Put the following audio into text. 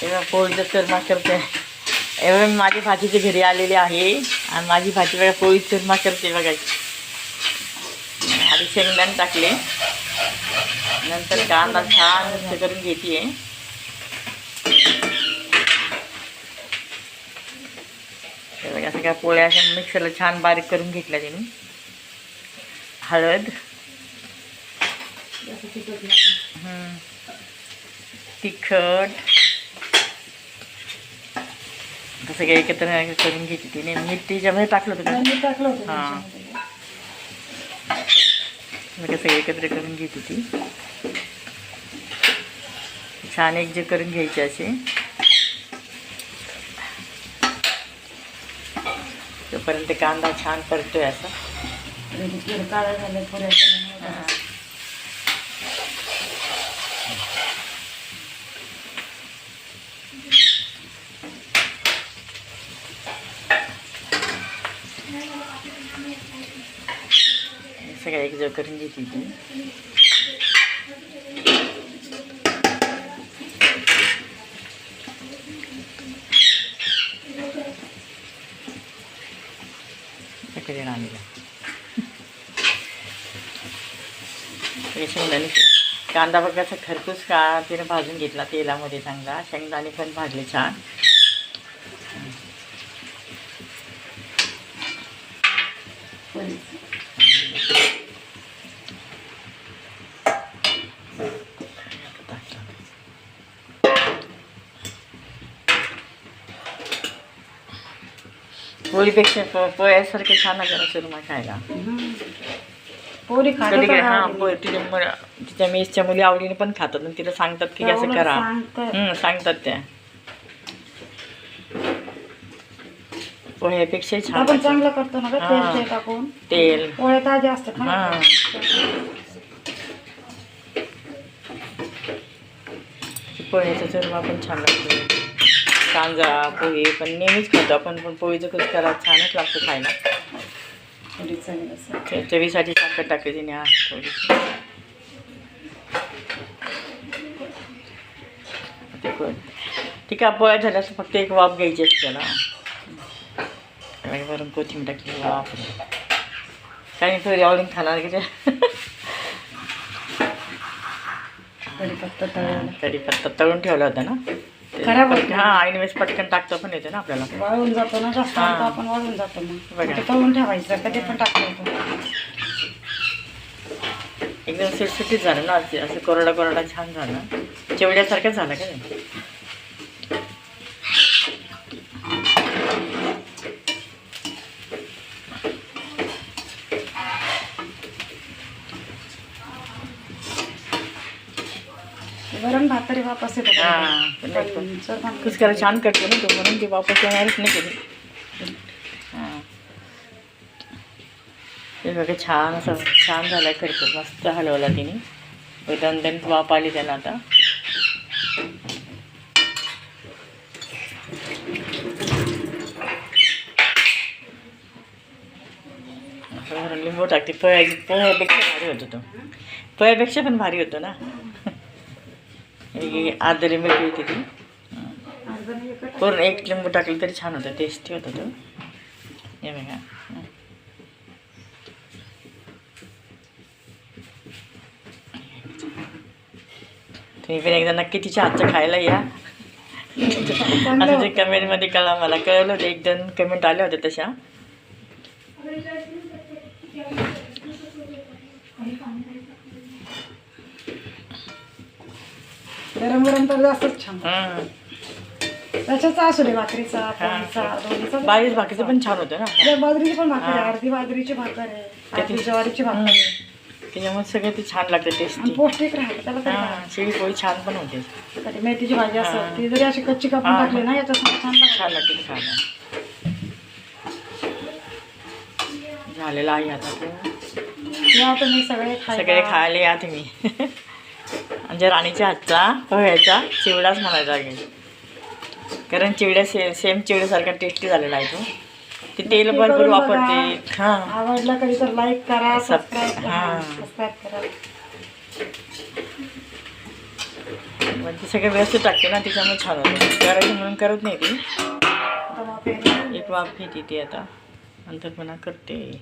तेव्हा पोळीचं चुरमा करते. एवढं मी माझी भाजीच्या घरी आलेली आहे. आणि माझी भाजी बघा पोळी चुरमा करते बघा. आधी शेंगदाणे टाकले. नंतर कांदा छान मिक्स करून घेते. बघा सगळ्या पोळ्या अशा मिक्सरला छान बारीक करून घेतल्या त्यांनी. हळद. तिखट. आता सगळं एकत्र करून घेतली तिने मीठ त्याच्यामध्ये टाकलं होतं टाकलं होतं हां. मग सगळं एकत्र करून घेत होती. छान एक जे करून घ्यायचे असे. तोपर्यंत कांदा छान परतोय असा. काळं झालं सगळं एक जो करून घेते ती इकडे शेंगदाणे कांदा बघायचा खरपूस का तिने भाजून घेतला तेलामध्ये चांगला शेंगदाणे पण भाजले छान पोळीपेक्षा प- पोळ्यासारखे छान लागलं चुरमा खायला. पोरी कधी काय हां तिच्या मुलं तिच्या मेसच्या मुली आवडीने पण खातात आणि तिला सांगतात की असं करा सांगतात. हं, सांगतात त्या पोह्यापेक्षाही छान आपण लागतं. चांगलं करतो ना ग तेल. ते टाकून तेल पोळ्या ताज्या असतात ना हां. पोह्याचा चुरमा पण छान लागतो कांदा पोहे पण नेहमीच खातो आपण पण पोळीचं कसं करा छानच लागतं खायला थोडी असं. चवीसाठी साखर टाकली तिने हा थोडीशी ते ठीक आहे पोळ्या झाल्या तर फक्त एक वाफ घ्यायची असते त्याला आणि वरून कोथिंबीर टाकली. काही नाही थोडी आवडून खाणार की ते? कढीपत्ता तळायला तरी पत्ता तळून ठेवला होता ना? खराब होत. हा आणि वेळेस पटकन टाकता पण येते ना आपल्याला. वाळून जातो ना जास्त. आणतो आपण वाळून जातो मग. तळून ठेवायचं कधी पण टाकलं होतं. एकदम सुटसुटीत झालं ना असं असं कोरडा कोरडा छान झालं. चिवड्यासारखं झालं का वरण भात तरी वापस येतो हां. कुसकाला छान करतो ना तो म्हणून ती वापस येणारच नाही कधी. हां. बघा छान असं छान झालं खरपूस मस्त हलवला तिने. दणदणीत वाप आली त्याला आता. लिंबू टाकते. पोह्या पोह्यापेक्षा भारी होतो तो. पोह्यापेक्षा पण भारी होतो ना. ही आदरी मिरची होती ती. पूर्ण एक लिंबू टाकलं तरी छान होतं टेस्टी होतं तो. हे बघा. तुम्ही पण एकदा नक्की तिच्या हातचं खायला या. असं ते कमेंटमध्ये कळा मला कळलं होतं. एक दोन कमेंट आल्या होत्या तशा. गरम गरम तर जास्तच छान हं. त्याच्याच असू दे भाकरीचा पोळीचा दोन्हीचा भाकरीचं पण छान होतं ना त्या बाजरीची पण भाकर आहे. अर्धी बाजरीची भाकर आहे अर्धी ज्वारीची भाकर. आहे त्याच्यामुळे सगळं ते छान लागतं आणि टेस्टी पौष्टिक राहते त्याला काय हां शेळी पोळी छान पण होते मेथीची भाजी. असेल ती जरी अशी कच्ची कापून हां. टाकली ना याच्यात छान लागते. छान लागते ते खायला झालेलं आहे आता ते. या तुम्ही सगळे खायला. सगळे खायला या तुम्ही म्हणजे राणीच्या हातचा पोह्याचा चिवडाच म्हणायचा लागेल. कारण चिवड्या से सेम चिवड्यासारखा टेस्टी झालेला आहे तो. ते तेल भरपूर वापरते. हां. आवडला कधी तर लाईक करा सब- सबस्क्राईब करा हां. सबस्क्राईब करा. पण ती सगळं व्यवस्थित टाकते ना त्याच्यामुळे छान होतं. करायचं म्हणून करत नाही ती. एक वाफ घेते ती आता. नंतर पुन्हा करते.